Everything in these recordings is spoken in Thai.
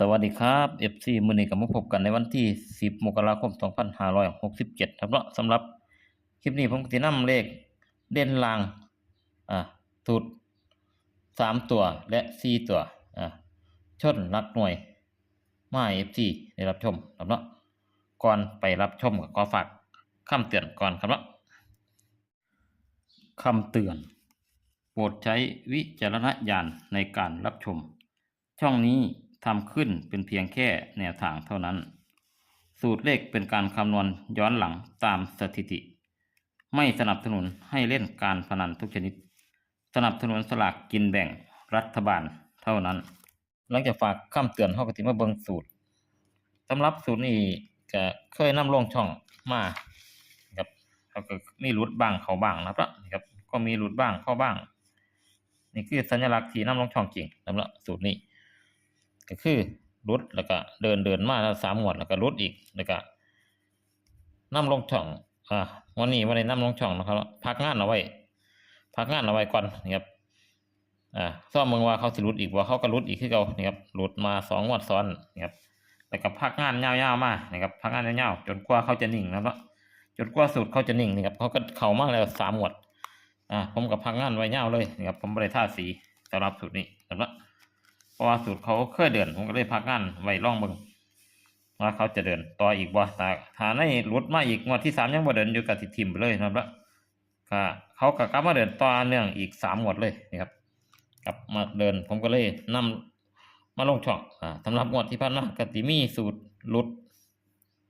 สวัสดีครับ FC มือนี้ก็มาพบกันในวันที่ 10 มกราคม 2567 ครับเนาะสำหรับคลิปนี้ผมก็สินำเลขเด่นลางอ่าสูตร3ตัวและ 4 ตัวอ่าชนหลักหน่วยมา FC ได้รับชมครับเนาะก่อนไปรับชมก็ขอฝากคำเตือนก่อนครับเนาะคำเตือน โปรดใช้วิจารณญาณในการรับชม ช่องนี้ ทำขึ้นเป็นเพียงแค่แนวทางเท่านั้น สูตรเลขเป็นการคำนวณย้อนหลังตามสถิติ ไม่สนับสนุนให้เล่นการพนันทุกชนิด สนับสนุนสลากกินแบ่งรัฐบาลเท่านั้น หลังจากฝากคำเตือนเฮาก็สิมาเบิงสูตรสำหรับสูตรนี้ก็เคยนำลงช่องมาครับแล้วก็มีหลุดบ้างเขาบ้างนะครับนะครับ ก็มีหลุดบ้างเข้าบ้าง นี่คือสัญลักษณ์ที่นำลงช่องจริงสำหรับสูตรนี้ ก็คือรุดแล้วก็เดินเดินมาแล้วสามหวดแล้วก็รุดอีกแล้วก็นำลงช่องอ่าวันนี้วันนี้นำลงช่องนะครับพักงานเอาไว้พักงานเอาไว้ก่อนนะครับอ่าซ่อมเมืองว่าเขาสิรุดอีกว่าเขาก็รุดอีกคือเขานี่ครับรุดมาสองงวดซ้อนนะครับแล้วก็พักงานยาวๆมานะครับพักงานยาวๆจนกว่าเขาจะนิ่งนะครับจนกว่าสูตรเขาจะนิ่งนี่ครับเขาก็เข่ามากแล้วสามงวดอ่าผมกับพักงานไว้ยาวเลยนะครับผมบริท่าสีสำหรับสูตรนี้นะครับ เพราะว่าสูตรเขาเคยเดินผมก็เลยพักงานไว้ล่องเบิงว่าเขาจะเดินต่ออีกบ่แต่ถ้าในรุดมาอีกงวดที่สามยังบ่เดินอยู่กับติทิมไปเลยนะครับแล้วก็เขาก็กลับมาเดินต่อเนื่องอีกสามงวดเลยนะครับกลับมาเดินผมก็เลยนำมาลงช่องอ่าสำหรับงวดที่ผ่านมากติมีสูตรรุด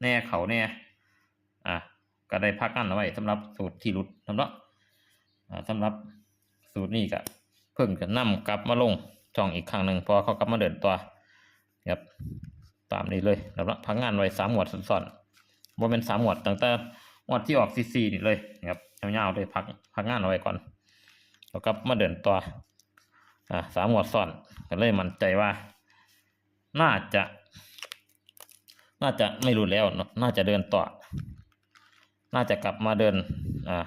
แน่เขาแน่อ่าก็ได้พักงานเอาไว้สำหรับสูตรที่รุดสำหรับอ่าสำหรับสูตรนี้ก็เพิ่งจะนำกลับมาลง ช่องอีกครั้งหนึ่งพอเขากลับมาเดินตัวครับตามนี้เลยแล้วพักงานไว้สามหมวดซ้อนๆว่าเป็นสามหมวดตั้งแต่หมวดที่ออกซีซีนี่เลยนะครับยาวๆเลยพักพักงานเอาไว้ก่อนแล้วกลับมาเดินตัวอ่าสามหมวดซ้อนก็เลยมั่นใจว่า น่าจะ น่าจะไม่รู้แล้วน่าจะเดินต่อ น่าจะกลับมาเดินอ่า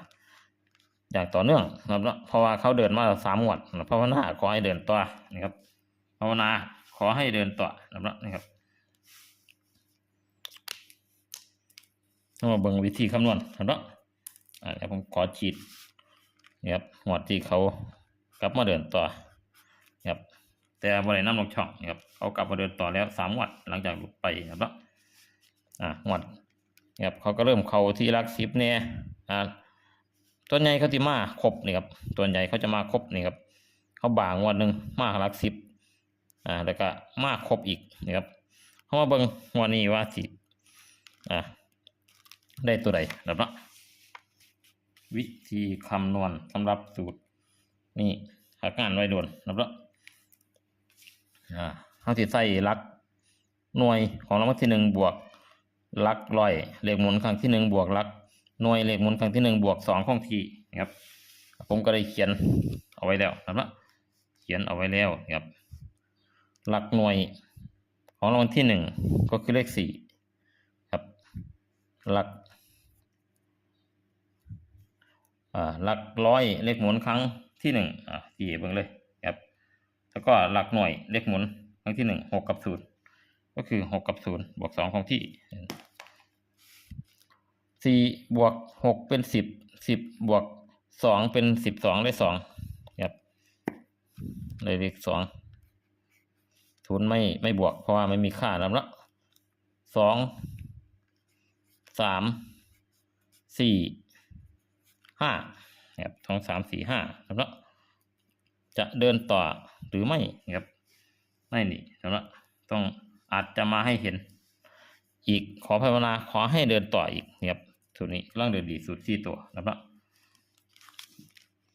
อย่างต่อเนื่องนะครับเพราะว่าเขาเดินมาสามหมวดนะภาวนาขอให้เดินต่อนะครับภาวนาขอให้เดินต่อนะครับเนาะนะครับต้องมาเบิ่งวิธีคำนวณนะครับอ่าเดี๋ยวผมขอฉีดนี่ครับหมวดที่เขากลับมาเดินต่อนะครับแต่บริเวณน้ำลงช่องนะครับเขากลับมาเดินต่อแล้วสามหมวดหลังจากหลุดไปนะครับอ่าหมวดนะครับเขาก็เริ่มเข้าที่รักสิบเนี่ยอ่า ตัวใหญ่เขาจะมาครบนี่ครับตัวใหญ่เขาจะมาครบนี่ครับเขาบางวันหนึ่งมาหลักสิบอ่าแล้วก็มาครบอีกนี่ครับเขามาเบิ่งวันนี้ว่าสิอ่าได้ตัวใดแบบเนาะวิธีคำนวณสำหรับสูตร นี่หากงานไว้โดนแบบเนาะอ่าเขาจะใส่ลักหน่วยของรางวัลที่หนึ่งบวกลักร้อยเลขหมุนครั้งที่หนึ่งบวกลัก หน่วยเลขหมุนครั้งที่หนึ่งบวกสองของทีนะครับผมก็ได้เขียนเอาไว้แล้วนะครับเขียนเอาไว้แล้วนะครับ หลักหน่วยของรางวัลที่หนึ่งก็คือเลขสี่ครับ หลักหลักร้อยเลขหมุนครั้งที่หนึ่งอ่าที่เบิ่งเลยครับ แล้วก็หลักหน่วยเลขหมุนครั้งที่หนึ่งหกกับศูนย์ก็คือหกกับศูนย์บวกสองของที่ สี่บวกหกเป็นสิบสิบบวกสองเป็นสิบสองได้สองครับเลยเลขสองศูนย์ไม่ไม่บวก เพราะว่าไม่มีค่าแล้วละสองสามสี่ห้าครับสองสามสี่ห้าแล้วละจะเดินต่อหรือไม่ครับไม่นี่แล้วละต้องอาจจะมาให้เห็น อีกขอภาวนาขอให้เดินต่ออีกครับ สูตรนี้ร่างเดินดีสูตรที่ตัวนะครับ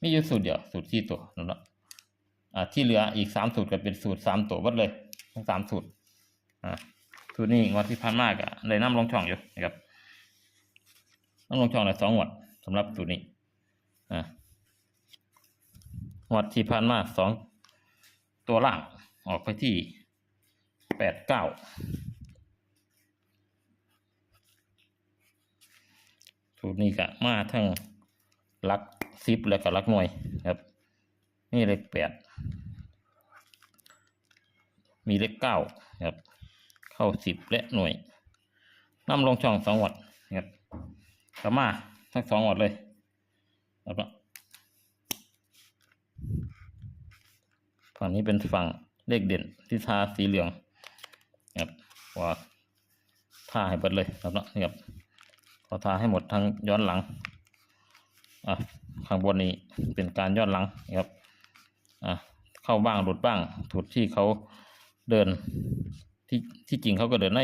มีอยู่สูตรเดียวสูตรที่ตัวนะครับอ่าที่เหลืออีกสามสูตรก็เป็นสูตรสามตัวหมดเลยทั้งสามสูตรอ่าสูตรนี้งวดที่ผ่านมากอะเลยน้ำลงช่องอยู่นะครับน้ำลงช่องเลยสองงวดสำหรับสูตรนี้อ่างวดที่ผ่านมาสองตัวล่างออกไปที่แปดเก้า สูตรนี้ก็มาทั้งลักสิบแล้วก็ลักหน่วยครับ นี่เลขแปดมีเลขเก้าครับ เข้าสิบและหน่วยนำลงช่องสองวัดครับกลับมาทั้งสองวัดเลยแล้วก็ฝั่งนี้เป็นฝั่งเลขเด่นที่ทาสีเหลืองครับว่าทาให้เบิดเลยครับเนาะนี่ครับ พอทาให้หมดทั้งย้อนหลังอะข้างบนนี้เป็นการย้อนหลังนะครับอะเข้าบ้างหลุดบ้างถูดที่เขาเดินที่ที่จริงเขาก็เดินใน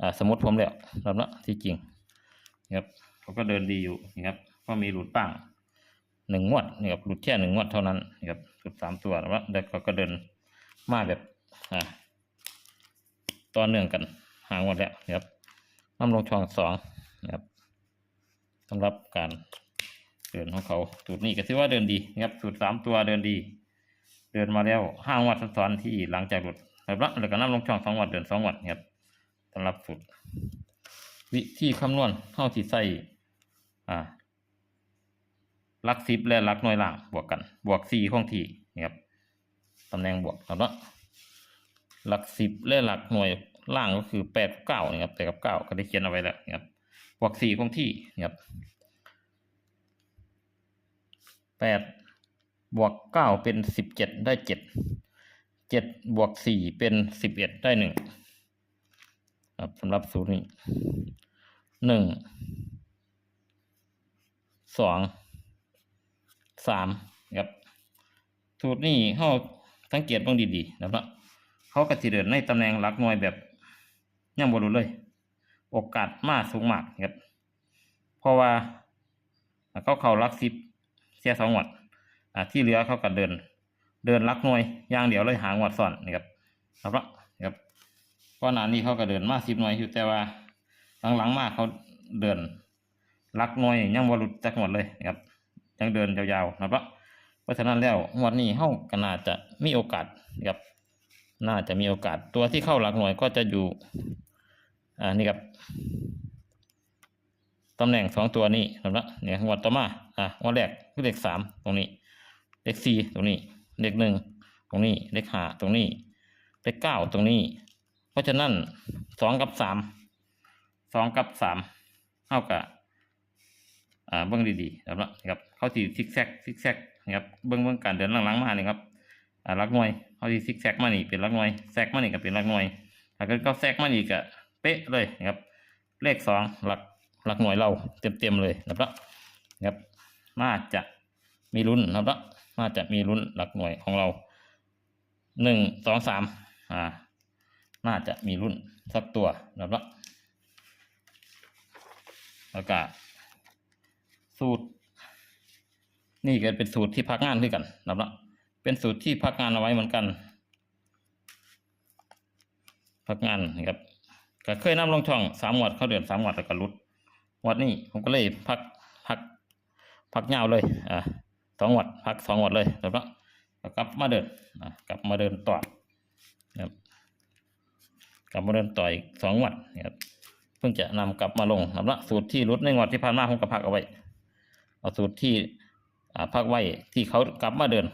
อ่าสมมติผมแล้วรับเนะที่จริงนะครับเขาก็เดินดีอยู่นะครับก็มีหลุดบ้างหนึ่งงวดนะครับหลุดแค่หนึ่งงวดเท่านั้นนะครับหลุดสามตัวแล้วแล้วเขาก็เดินมาแบบอ่าต่อเนื่องกันหางวดแล้วนะครับน้ำลงช่องสอง นะครับสำหรับการเดินของเขาสูตรนี้ก็ถือว่าเดินดีนะครับสูตรสามตัวเดินดี เดินมาแล้วห้างวัดซ้อนๆที่หลังจากหลุดแล้วละแล้วก็น้ำลงช่องสองวัดเดินสองวัดครับสำหรับสุดวิธีคำนวณเท่าที่ใส่อ่าหลักสิบและหลักหน่วยล่างบวกกันบวกสี่ของที่นะครับตำแหน่งบวกแล้วละหลักสิบและหลักหน่วยล่างก็คือแปดเก้านะครับแต่กับเก้าก็ได้เขียนเอาไว้แล้วนะครับ บวกสี่ของที่ครับแปดบวกเก้าเป็นสิบเจ็ดได้เจ็ดเจ็ดบวกสี่เป็นสิบเอ็ดได้หนึ่งครับสำหรับสูตรนี้หนึ่งสองสามครับสูตรนี้เขาสังเกตบ้างดีๆนะครับเขากระสิเดินในตำแหน่งหลักหน่วยแบบยังบรุเลย โอกาสมากสูงมากครับ เพราะว่าเขาเขาหลักสิบเสียสองหวัดที่เหลือเขาก็เดิน เดินลักหน่วยอย่างเดียวเลยหางวัดซ่อนนี่ครับครับละครับก่อนหน้านี้เขาก็เดินมาสิบหน่วยอยู่แต่ว่าหลังๆมาเขาเดินลักหน่วยยังวรุดจักหมดเลยนะครับ ยังเดินยาวๆนะครับเพราะฉะนั้นแล้ววดนี้เขาก็น่าจะมีโอกาสนะครับ น่าจะมีโอกาสตัวที่เข้าหลักหน่วยก็จะอยู่ อ่านี่ครับตำแหน่งสองตัวนี้นะครับเนี่ยงวดต่อมาอะงวดแรกคือเลขสามตรงนี้ เลขสี่ตรงนี้ เลขหนึ่งตรงนี้ เลขห้าตรงนี้ เลขเก้าตรงนี้ เพราะฉะนั้นสองกับสามสองกับสามเท่ากับอ่าเบิ้องดีๆนะครับนะครับเขาที่ซิกแซกซิกแซกนะครับเบิ้องเบิ้องการเดินหลังๆมาเนี่ยครับอ่าลักหน่วยเขาที่ซิกแซกมานี่เป็นลักหน่วยแซกมานี่ก็เป็นลักหน่วยถ้าเกิดเขาแซกมานี่ก็ เป๊ะเลยนะครับ เลขสองหลักหลักหน่วยเราเต็มๆเลยนะครับนะครับน่าจะมีลุ้นนะครับน่าจะมีลุ้นหลักหน่วยของเราหนึ่งสองสามอ่า น่าจะมีรุ่นสักตัวนะครับแล้วก็สูตร นี่ก็เป็นสูตรที่พักงานด้วยกันนะครับเป็นสูตรที่พักงานเอาไว้เหมือนกัน พักงานนะครับ ก็เคยนำลงช่องสามวัดเขาเดือนสามวัดแล้วก็รุดวัดนี้ผมก็เลยพักพักพักยาวเลยอ่าสองวัดพักสองวัดเลยแล้วก็กลับมาเดินกลับมาเดินต่อครับกลับมาเดินต่ออีกสองวัดนะครับเพิ่งจะนำกลับมาลงนะครับสูตรที่รุดในงวดที่ผ่านมาผมก็พักเอาไว้เอาสูตรที่อ่าพักไว้ที่เขากลับมาเดิน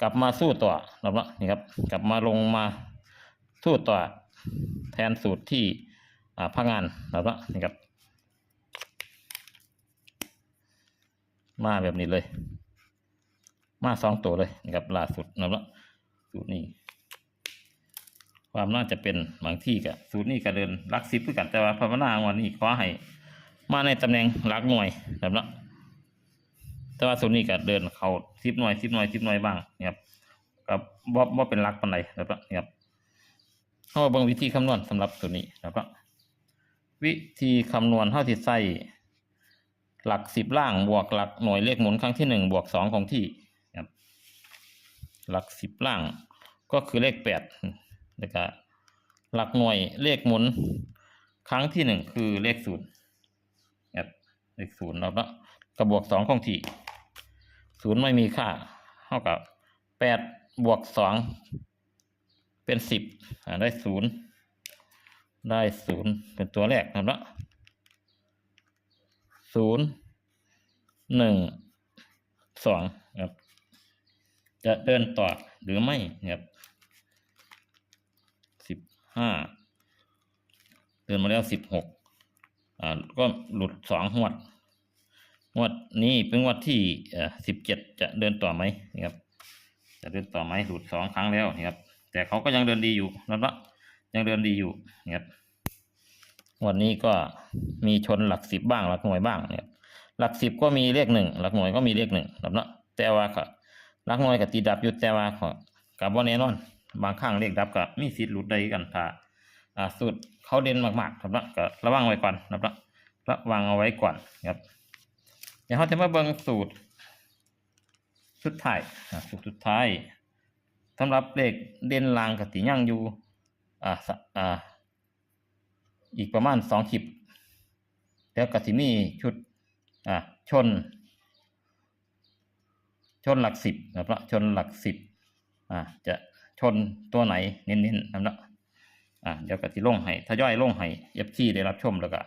กลับมาสู้ต่อนะครับนี่ครับ กลับมาลงมาสู้ต่อ แทนสูตรที่อ่าพักงานนะครับละนี่ครับมาแบบนี้เลย มาสองตัวเลยนะครับล่าสุดนะครับสูตรนี้ ความน่าจะเป็นบางที่กับสูตรนี้ก็เดินรักซิปคือกันแต่ว่าภาวนาวันนี้ขอให้ มาในตำแหน่งรักหน่วยนะครับแต่ว่าสูตรนี้ก็เดินเขาซิปหน่วยซิปหน่วยซิปหน่วยบ้างนะครับกับบ่บ่เป็นรักปันใดนะครับนะครับ เข้ามาเบิ่งวิธีคำนวณสำหรับสูตรนี้นะครับวิธีคำนวณเท่าที่ใส่หลักสิบล่างบวกหลักหน่วยเลขหมุนครั้งที่หนึ่งบวกสองของที่ครับหลักสิบล่างก็คือเลขแปดแล้วก็หลักหน่วยเลขหมุนครั้งที่หนึ่งคือเลขศูนย์ครับเลขศูนย์เราละกระบวกสองของที่ศูนย์ไม่มีค่าเท่ากับแปดบวกสอง เป็นสิบได้ศูนย์ได้ศูนย์เป็นตัวแรกนะครับละศูนย์หนึ่งสองครับ จะเดินต่อหรือไม่ครับสิบห้าเดินมาแล้วสิบหกอ่าก็หลุดสองงวดงวดนี้เป็นงวดที่อ่อสิบเจ็ดจะเดินต่อไหมครับ จะเดินต่อไหมหลุดสองครั้งแล้วครับ แต่เขาก็ยังเดินดีอยู่นะครับยังเดินดีอยู่นี่ครับวันนี้ก็มีชนหลักสิบบ้างหลักหน่วยบ้างเนี่ยหลักสิบก็มีเลขหนึ่งหลักหน่วยก็มีเลขหนึ่งนะครับเนาะแต่ว่าก็หลักหน่วยกับตีดับอยู่แต่ว่าก็กับว่าแน่นอน บางครั้งเลขดับก็มีสิทธิ์หลุดได้กันถ้าอ่าสูตรเขาเด่นมากๆครับเนาะก็ระวังไว้ก่อนนะครับเนาะระวังเอาไว้ก่อนครับเดี๋ยวเราจะมาเบิ่งสูตรสุดท้ายอ่าสูตรสุดท้าย สำหรับเลขเด่นลางกับตียั่งอยู่อ่าอ่าอีกประมาณสองคลิปแล้วก็สิมีชุดอ่าชน ชนหลักสิบนะครับชนหลักสิบอ่าจะชนตัวไหนเน้นๆนะครับอ่าเดี๋ยวก็สิลงให้ทยอยลงให้เอฟซีได้รับชมแล้วก็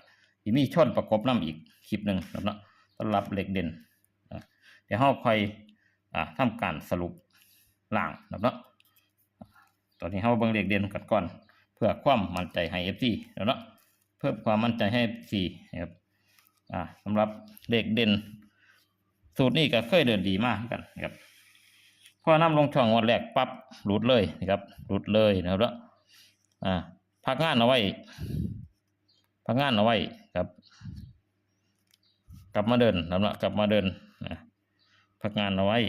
สิมีชนประกบน้ำอีกคลิปหนึ่งนะครับสำหรับเหล็กเด่นเดี๋ยวเราค่อยอ่าทำการสรุป ล่างนะเนาะตอนนี้เราเบิ่งเลขเด่นกันก่อน เพื่อความมั่นใจให้ FC แล้วเนาะเพิ่มความมั่นใจให้ FC นะครับอ่าสำหรับเลขเด่น สูตรนี้ก็เคยเดินดีมากเหมือนกันนะครับพอนำลงช่องวันแรกปั๊บหลุดเลยนะครับหลุดเลยนะครับแล้วอ่าพักงานเอาไว้ พักงานเอาไว้ครับ กลับมาเดินนะครับเนาะกลับมาเดินนะพักงานเอาไว้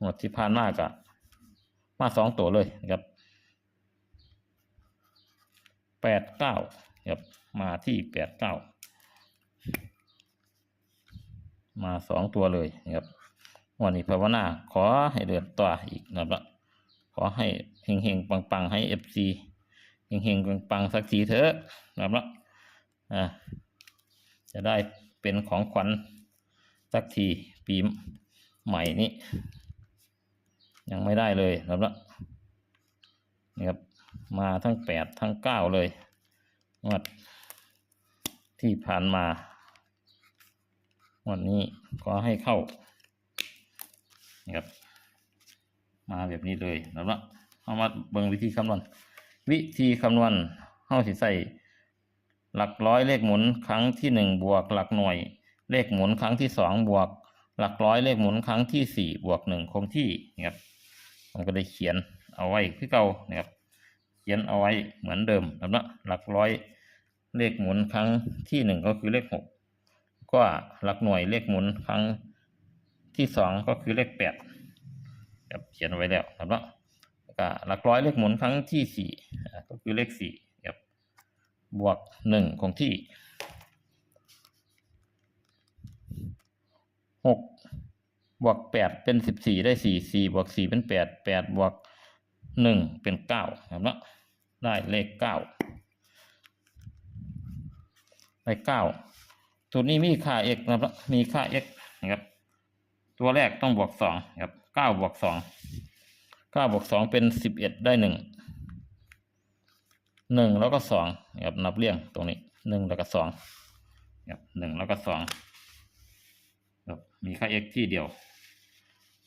หมดที่ผ่านมากอะมาสองตัวเลยนะครับแปดเก้าครับมาที่แปดเก้ามาสองตัวเลยนะครับวันนี้ภาวนาขอให้เดินต่ออีกนะครับขอให้เฮงๆปังๆให้เอฟซีเฮงๆปังๆสักทีเถอะนะครับอ่าจะได้เป็นของขวัญสักทีปีใหม่นี้ ยังไม่ได้เลยนะครับนี่ครับ มาทั้งแปดทั้งเก้าเลยงวดที่ผ่านมาวันนี้ก็ให้เข้านี่ครับ มาแบบนี้เลยนะครับเอามาเบิ่งวิธีคำนวณวิธีคำนวณเฮาสิใส่หลักร้อยเลขหมุนครั้งที่หนึ่งบวกหลักหน่วย เลขหมุนครั้งที่สองบวก หลักร้อยเลขหมุนครั้งที่สี่บวกหนึ่งคงที่นะครับ ผมก็ได้เขียนเอาไว้ที่เก่านะครับ เขียนเอาไว้เหมือนเดิมนะครับนะหลักร้อยเลขหมุนครั้งที่หนึ่งก็คือเลขหกก็หลักหน่วยเลขหมุนครั้งที่สองก็คือเลขแปดครับเขียนไว้แล้วนะครับเนาะก็หลักร้อยเลขหมุนครั้งที่สี่ก็คือเลขสี่ครับบวกหนึ่งคงที่หก บวกแปดเป็นสิบสี่ได้สี่สี่บวกสี่เป็นแปดแปดบวกหนึ่งเป็นเก้าครับเนาะได้เลขเก้าได้เก้าตัวนี้มีค่า x นะครับมีค่า x นะครับตัวแรกต้องบวกสองครับเก้าบวกสองเก้าบวกสองเป็นสิบเอ็ดได้หนึ่งหนึ่งแล้วก็สองครับนับเรียงตรงนี้หนึ่งแล้วก็สองครับหนึ่งแล้วก็สองครับมีค่า x ที่เดียว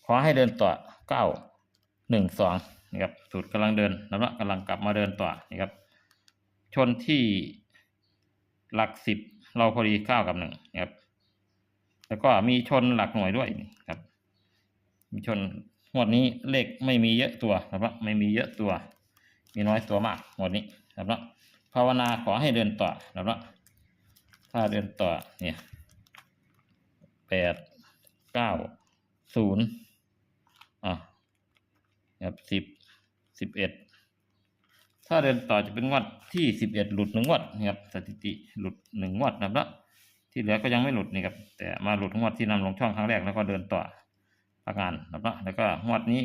ขอให้เดินต่อเก้าหนึ่งสองนะครับสูตรกำลังเดินนะครับกำลังกลับมาเดินต่อนะครับ ชนที่หลักสิบเราพอดีเก้ากับหนึ่งนะครับ แล้วก็มีชนหลักหน่วยด้วยครับ มีชนงวดนี้เลขไม่มีเยอะตัวนะครับไม่มีเยอะตัว มีน้อยตัวมากงวดนี้นะครับภาวนาขอให้เดินต่อนะครับถ้าเดินต่อเนี่ยแปดเก้าศูนย์ อะครับสิบสิบเอ็ดถ้าเดินต่อจะเป็นงวดที่สิบเอ็ดหลุดหนึ่งงวดนะครับสถิติหลุดหนึ่งงวดนะครับที่เหลือก็ยังไม่หลุดนี่ครับแต่มาหลุดงวดที่นำลงช่องครั้งแรกแล้วก็เดินต่อพักงานนะครับแล้วก็งวดนี้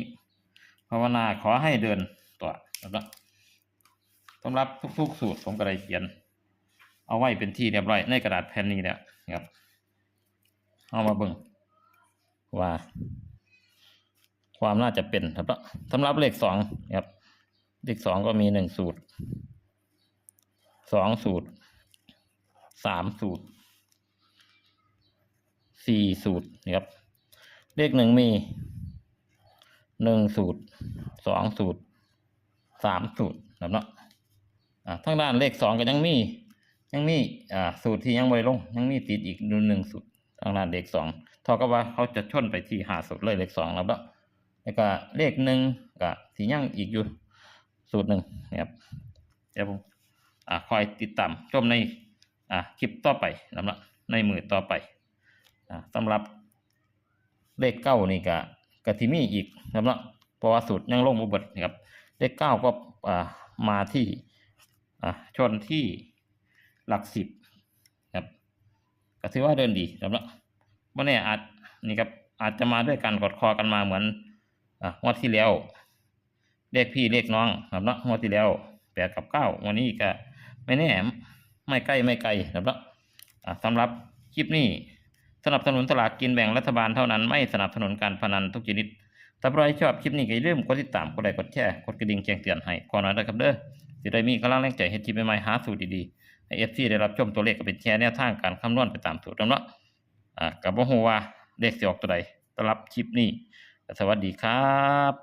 ภาวนาขอให้เดินต่อนะครับสำหรับทุก ๆ สูตรผมก็ได้เขียน เอาไว้เป็นที่เรียบร้อยในกระดาษแผ่นนี้แล้วนะครับ เอามาเบิ่งว่า ความน่าจะเป็นครับสำหรับเลขสองครับ เลขสองก็มีหนึ่งสูตรสองสูตรสามสูตรสี่สูตรนะครับ เลขหนึ่งมีหนึ่งสูตรสองสูตรสามสูตรนะครับเนาะอ่าทางด้านเลขสองก็ยังมี ยังมีอ่าสูตรที่ยังไม่ลง ยังมีติดอีกหนึ่งสูตรทางด้านเลขสองเท่ากับว่าเขาจะชนไปที่หาสูตรเลยเลขสองแล้วเนาะ แล้วก็เลขหนึ่งก็ที่ยังอีกอยู่สูตรหนึ่งนะครับเดี๋ยวผมอ่าคอยติดตามชมในอ่าคลิปต่อไปนะครับในมือต่อไปอ่าสำหรับเลขเก้านี่ก็ก็ที่มีอีกนะครับเพราะว่าสูตรยังลงบ่เบิดนะครับเลขเก้าก็อ่ามาที่อ่าชนที่หลักสิบครับก็ถือว่าเดินดีครับเนาะวันนี้อาจนี่ครับอาจจะมาด้วยกันกอดคอกันมาเหมือน อะงวดที่แล้วเลขพี่เลขน้องครับเนาะงวดที่แล้วแปดกับเก้าวันนี้ก็ไม่แน่ไม่ใกล้ไม่ไกลครับเนาะอะสำหรับคลิปนี้สนับสนุนสลากกินแบ่งรัฐบาลเท่านั้นไม่สนับสนุนการพนันทุกชนิดถ้าใครชอบคลิปนี้ก็อย่าลืมกดติดตามกดไลค์กดแชร์กดกระดิ่งแจ้งเตือนให้ขอนหน่อยนะครับเด้อสิได้มีกำลังแรงใจให้ทีมใหม่หาสูตรดีๆให้เอฟซีได้รับชมตัวเลขก็เป็นแชร์แนวทางการคำนวณไปตามสูตรแล้วเนาะอ่ากับว่าฮู้ว่าเลขสิออกตัวใดต้อนรับคลิปนี้ สวัสดีครับ